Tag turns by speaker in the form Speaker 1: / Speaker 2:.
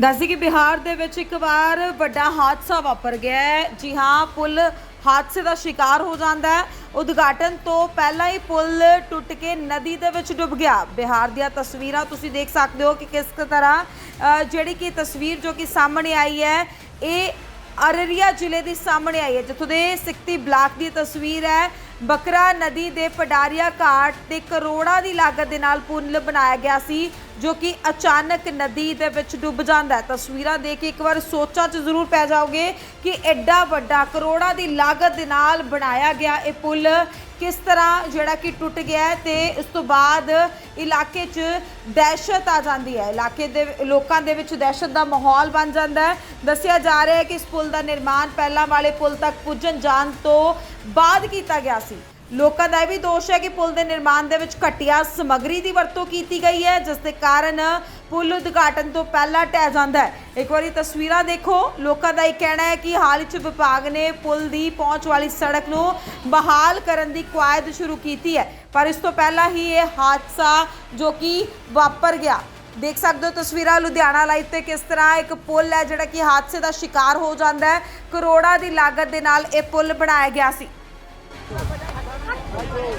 Speaker 1: ਦੱਸਦੀ ਕਿ ਬਿਹਾਰ ਦੇ ਵਿੱਚ ਇੱਕ ਵਾਰ ਵੱਡਾ ਹਾਦਸਾ ਵਾਪਰ ਗਿਆ ਹੈ। ਜੀ ਹਾਂ, ਪੁਲ ਹਾਦਸੇ ਦਾ ਸ਼ਿਕਾਰ ਹੋ ਜਾਂਦਾ ਹੈ। ਉਦਘਾਟਨ ਤੋਂ ਪਹਿਲਾਂ ਹੀ ਪੁਲ ਟੁੱਟ ਕੇ ਨਦੀ ਦੇ ਵਿੱਚ ਡੁੱਬ ਗਿਆ। ਬਿਹਾਰ ਦੀਆਂ ਤਸਵੀਰਾਂ ਤੁਸੀਂ ਦੇਖ ਸਕਦੇ ਹੋ ਕਿ ਕਿਸ ਤਰ੍ਹਾਂ ਜਿਹੜੀ ਕਿ ਤਸਵੀਰ ਜੋ ਕਿ ਸਾਹਮਣੇ ਆਈ ਹੈ, ਇਹ ਅਰਰੀਆ ਜ਼ਿਲ੍ਹੇ ਦੀ ਸਾਹਮਣੇ ਆਈ ਹੈ, ਜਿੱਥੋਂ ਦੇ ਸਿਕਤੀ ਬਲਾਕ ਦੀ ਤਸਵੀਰ ਹੈ। ਬਕਰਾ ਨਦੀ ਦੇ ਪਡਾਰੀਆ ਘਾਟ ਤੇ ਕਰੋੜਾਂ ਦੀ ਲਾਗਤ ਦੇ ਨਾਲ ਪੁਲ ਬਣਾਇਆ ਗਿਆ ਸੀ। ਜੋ ਕਿ ਅਚਾਨਕ ਨਦੀ ਦੇ ਵਿੱਚ ਡੁੱਬ ਜਾਂਦਾ ਹੈ। ਤਸਵੀਰਾਂ ਦੇਖ ਕੇ ਇੱਕ ਵਾਰ ਸੋਚਾਂ 'ਚ ਜ਼ਰੂਰ ਪੈ ਜਾਓਗੇ ਕਿ ਐਡਾ ਵੱਡਾ ਕਰੋੜਾਂ ਦੀ ਲਾਗਤ ਦੇ ਨਾਲ ਬਣਾਇਆ ਗਿਆ ਇਹ ਪੁਲ ਕਿਸ ਤਰ੍ਹਾਂ ਜਿਹੜਾ ਕਿ ਟੁੱਟ ਗਿਆ ਹੈ ਤੇ ਉਸ ਤੋਂ ਬਾਅਦ ਇਲਾਕੇ 'ਚ ਦਹਿਸ਼ਤ ਆ ਜਾਂਦੀ ਹੈ। ਇਲਾਕੇ ਦੇ ਲੋਕਾਂ ਦੇ ਵਿੱਚ ਦਹਿਸ਼ਤ ਦਾ ਮਾਹੌਲ ਬਣ ਜਾਂਦਾ ਹੈ। ਦੱਸਿਆ ਜਾ ਰਿਹਾ ਹੈ ਕਿ ਇਸ ਪੁਲ ਦਾ ਨਿਰਮਾਣ ਪਹਿਲਾਂ ਵਾਲੇ ਪੁਲ ਤੱਕ ਪੁੱਜਣ ਜਾਣ ਤੋਂ ਬਾਅਦ ਕੀਤਾ ਗਿਆ ਸੀ। ਲੋਕਾਂ ਦਾ ਇਹ ਵੀ ਦੋਸ਼ ਹੈ ਕਿ ਪੁਲ ਦੇ ਨਿਰਮਾਣ ਦੇ ਵਿੱਚ ਘਟੀਆ ਸਮੱਗਰੀ ਦੀ ਵਰਤੋਂ ਕੀਤੀ ਗਈ ਹੈ, ਜਿਸ ਦੇ ਕਾਰਨ ਪੁਲ ਉਦਘਾਟਨ ਤੋਂ ਪਹਿਲਾਂ ਢਹਿ ਜਾਂਦਾ ਹੈ। ਇੱਕ ਵਾਰੀ ਤਸਵੀਰਾਂ ਦੇਖੋ, ਲੋਕਾਂ ਦਾ ਇਹ ਕਹਿਣਾ ਹੈ ਕਿ ਹਾਲ ਹੀ 'ਚ ਵਿਭਾਗ ਨੇ ਪੁਲ ਦੀ ਪਹੁੰਚ ਵਾਲੀ ਸੜਕ ਨੂੰ ਬਹਾਲ ਕਰਨ ਦੀ ਕਵਾਇਦ ਸ਼ੁਰੂ ਕੀਤੀ ਹੈ। ਪਰ ਇਸ ਤੋਂ ਪਹਿਲਾਂ ਹੀ ਇਹ ਹਾਦਸਾ ਜੋ ਕਿ ਵਾਪਰ ਗਿਆ। ਦੇਖ ਸਕਦੇ ਹੋ ਤਸਵੀਰਾਂ, ਲੁਧਿਆਣਾ ਲਾਈਵ ਤੇ ਕਿਸ ਤਰ੍ਹਾਂ ਇੱਕ ਪੁਲ ਹੈ, ਜਿਹੜਾ ਕਿ ਹਾਦਸੇ ਦਾ ਸ਼ਿਕਾਰ ਹੋ ਜਾਂਦਾ ਹੈ। ਕਰੋੜਾਂ ਦੀ ਲਾਗਤ ਦੇ ਨਾਲ ਇਹ ਪੁਲ ਬਣਾਇਆ ਗਿਆ ਸੀ।
Speaker 2: Brother!